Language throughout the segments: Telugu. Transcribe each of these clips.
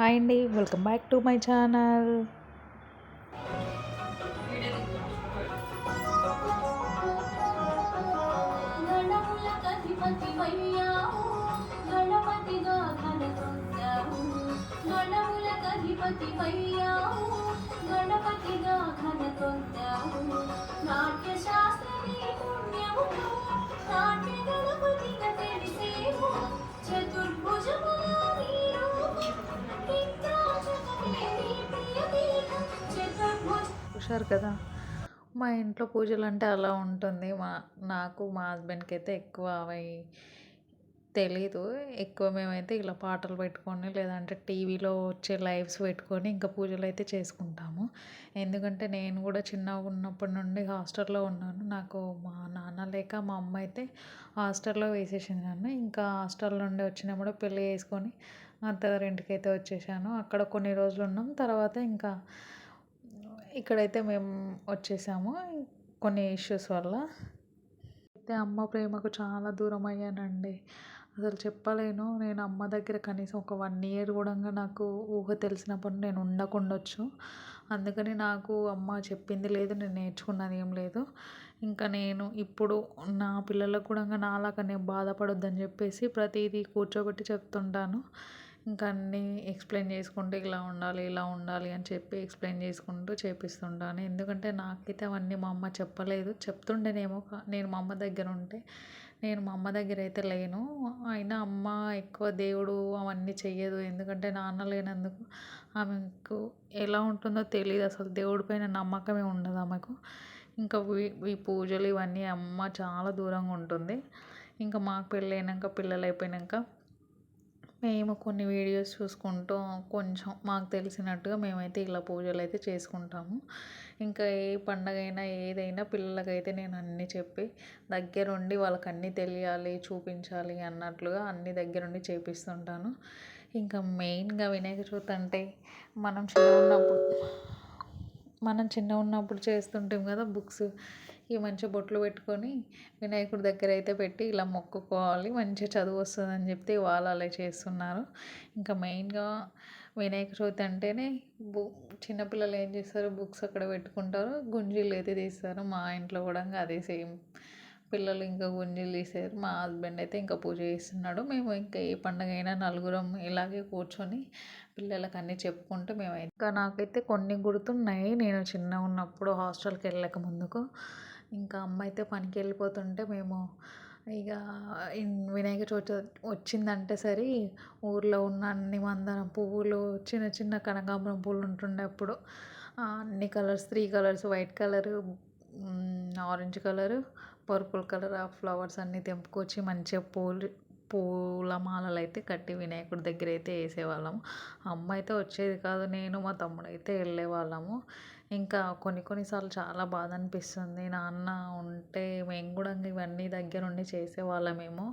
హాయ్ అండి welcome back to my channel గణములకధిపతివయ్యావు, గణపతిగా ఘనతొందావు. గణములకధిపతివయ్యావు, గణపతిగా ఘనతొందావు. నాట్య గణపతి గతే చూశారు కదా. మా ఇంట్లో పూజలు అంటే అలా ఉంటుంది. మా నాకు మా హస్బెండ్కి అయితే ఎక్కువ అవి తెలీదు. ఎక్కువ మేమైతే ఇలా పాటలు పెట్టుకొని లేదంటే టీవీలో వచ్చే లైవ్స్ పెట్టుకొని ఇంకా పూజలు అయితే చేసుకుంటాము. ఎందుకంటే నేను కూడా చిన్నగా ఉన్నప్పటి నుండి హాస్టల్లో ఉన్నాను. నాకు మా నాన్న లేక మా అమ్మ అయితే హాస్టల్లో వేసేసింది నన్ను. ఇంకా హాస్టల్ నుండి వచ్చినప్పుడు పెళ్ళి చేసుకొని అత్తగారింటికి అయితే వచ్చేసాను. అక్కడ కొన్ని రోజులు ఉన్నాం. తర్వాత ఇంకా ఇక్కడైతే మేము వచ్చేసాము. కొన్ని ఇష్యూస్ వల్ల. అయితే అమ్మ ప్రేమకు చాలా దూరం అయ్యానండి. అసలు చెప్పలేను. నేను అమ్మ దగ్గర కనీసం ఒక వన్ ఇయర్ కూడా నాకు ఊహ తెలిసినప్పుడు నేను ఉండకుండొచ్చు. అందుకని నాకు అమ్మ చెప్పింది లేదు నేను నేర్చుకున్నది ఏం లేదు. ఇంకా నేను ఇప్పుడు నా పిల్లలకు కూడా నాలాగా నేను బాధపడొద్దని చెప్పేసి ప్రతిదీ కూర్చోబెట్టి చెప్తుంటాను. ఇంకా అన్నీ ఎక్స్ప్లెయిన్ చేసుకుంటూ ఇలా ఉండాలి ఇలా ఉండాలి అని చెప్పి ఎక్స్ప్లెయిన్ చేసుకుంటూ చేపిస్తుంటాను. ఎందుకంటే నాకైతే అవన్నీ మా అమ్మ చెప్పలేదు. చెప్తుండేనేమో నేను మా అమ్మ దగ్గర ఉంటే నేను మా అమ్మ దగ్గర అయితే లేను. అయినా అమ్మ ఎక్కువ దేవుడు అవన్నీ చెయ్యదు. ఎందుకంటే నాన్న లేనందుకు ఆమెకు ఎలా ఉంటుందో తెలియదు అసలు దేవుడి పైన నమ్మకమే ఉండదు ఆమెకు. ఇంకా ఈ- ఈ పూజలు ఇవన్నీ అమ్మ చాలా దూరంగా ఉంటుంది. ఇంకా మాకు పెళ్ళైనాక పిల్లలు అయిపోయినాక మేము కొన్ని వీడియోస్ చూసుకుంటూ కొంచెం మాకు తెలిసినట్టుగా మేమైతే ఇలా పూజలు అయితే చేసుకుంటాము. ఇంకా ఏ పండగ అయినా ఏదైనా పిల్లలకైతే నేను అన్నీ చెప్పి దగ్గరుండి వాళ్ళకి అన్నీ తెలియాలి చూపించాలి అన్నట్లుగా అన్ని దగ్గరుండి చేపిస్తుంటాను. ఇంకా మెయిన్గా వినాయక చవితి అంటే మనం చిన్న ఉన్నప్పుడు మనం చిన్న ఉన్నప్పుడు చేస్తుంటాం కదా బుక్స్. ఈ మంచిగా బొట్లు పెట్టుకొని వినాయకుడి దగ్గర అయితే పెట్టి ఇలా మొక్కుకోవాలి మంచిగా చదువు వస్తుందని చెప్తే వాళ్ళు అలా చేస్తున్నారు. ఇంకా మెయిన్గా వినాయక చవితి అంటేనే బు చిన్నపిల్లలు ఏం చేస్తారు? బుక్స్ అక్కడ పెట్టుకుంటారు. గుంజీలు అయితే తీస్తారు. మా ఇంట్లో కూడా అదే సేమ్. పిల్లలు ఇంకా గుంజీలు తీసారు మా హస్బెండ్ అయితే ఇంకా పూజ చేస్తున్నాడు. మేము ఇంకా ఏ పండగ అయినా నలుగురం ఇలాగే కూర్చొని పిల్లలకి అన్నీ చెప్పుకుంటూ మేము ఇంకా నాకైతే కొన్ని గుర్తున్నాయి. నేను చిన్న ఉన్నప్పుడు హాస్టల్కి వెళ్ళక ముందుకు. ఇంకా అమ్మ అయితే పనికి వెళ్ళిపోతుంటే మేము ఇక వినాయక చవితి వచ్చిందంటే సరే ఊర్లో ఉన్న అన్ని మందారం పువ్వులు చిన్న చిన్న కనకాంబరం పువ్వులు ఉంటుండే అప్పుడు అన్ని colours three colours white colour orange colour purple colour ఆ ఫ్లవర్స్ అన్నీ తెంపుకొచ్చి మంచిగా పూలు పూలమాలలు అయితే కట్టి వినాయకుడి దగ్గర అయితే వేసేవాళ్ళము అమ్మ అయితే వచ్చేది కాదు నేను మా తమ్ముడు అయితే వెళ్ళేవాళ్ళము. ఇంకా కొన్ని కొన్నిసార్లు చాలా బాధ అనిపిస్తుంది నాన్న ఉంటే మేము కూడా ఇవన్నీ దగ్గరుండి చేసేవాళ్ళమేమో.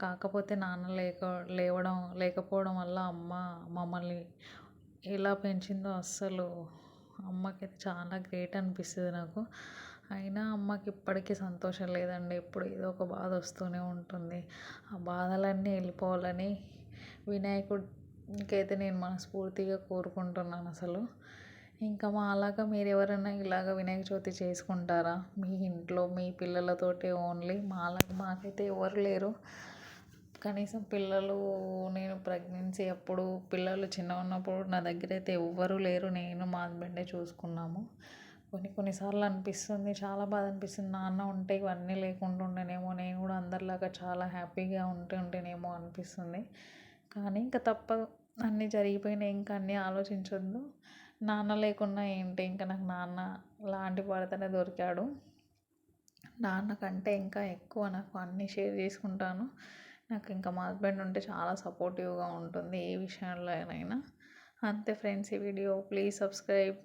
కాకపోతే నాన్న లేక లేవడం లేకపోవడం వల్ల అమ్మ మమ్మల్ని ఎలా పెంచిందో అస్సలు అమ్మకైతే చాలా గ్రేట్ అనిపిస్తుంది నాకు. అయినా అమ్మకి ఇప్పటికీ సంతోషం లేదండి. ఎప్పుడు ఏదో ఒక బాధ వస్తూనే ఉంటుంది. ఆ బాధలన్నీ వెళ్ళిపోవాలని వినాయకుడికైతే నేను మనస్ఫూర్తిగా కోరుకుంటున్నాను అసలు. ఇంకా మా అలాగా మీరు ఎవరైనా ఇలాగ వినాయక చవితి చేసుకుంటారా? మీ ఇంట్లో మీ పిల్లలతోటే ఓన్లీ మా మాకైతే ఎవరు లేరు. కనీసం పిల్లలు నేను ప్రెగ్నెన్సీ అప్పుడు పిల్లలు చిన్నగా ఉన్నప్పుడు నా దగ్గర అయితే ఎవ్వరూ లేరు. నేను మా హస్బెండే చూసుకున్నాము. కొన్ని కొన్నిసార్లు అనిపిస్తుంది చాలా బాధ అనిపిస్తుంది నాన్న ఉంటే ఇవన్నీ లేకుండా ఉండేనేమో నేను కూడా అందరిలాగా చాలా హ్యాపీగా ఉంటుండేనేమో అనిపిస్తుంది. కానీ ఇంకా తప్పదు అన్నీ జరిగిపోయినాయి ఇంకా అన్నీ ఆలోచించొద్దు. నాన్న లేకున్నా ఏంటి? ఇంకా నాకు నాన్న లాంటి పడితేనే దొరికాడు. నాన్న కంటే ఇంకా ఎక్కువ నాకు అన్నీ షేర్ చేసుకుంటాను. నాకు ఇంకా మా హస్బెండ్ ఉంటే చాలా సపోర్టివ్గా ఉంటుంది ఏ విషయంలో అయినా. అంతే ఫ్రెండ్స్ ఈ వీడియో ప్లీజ్ సబ్స్క్రైబ్.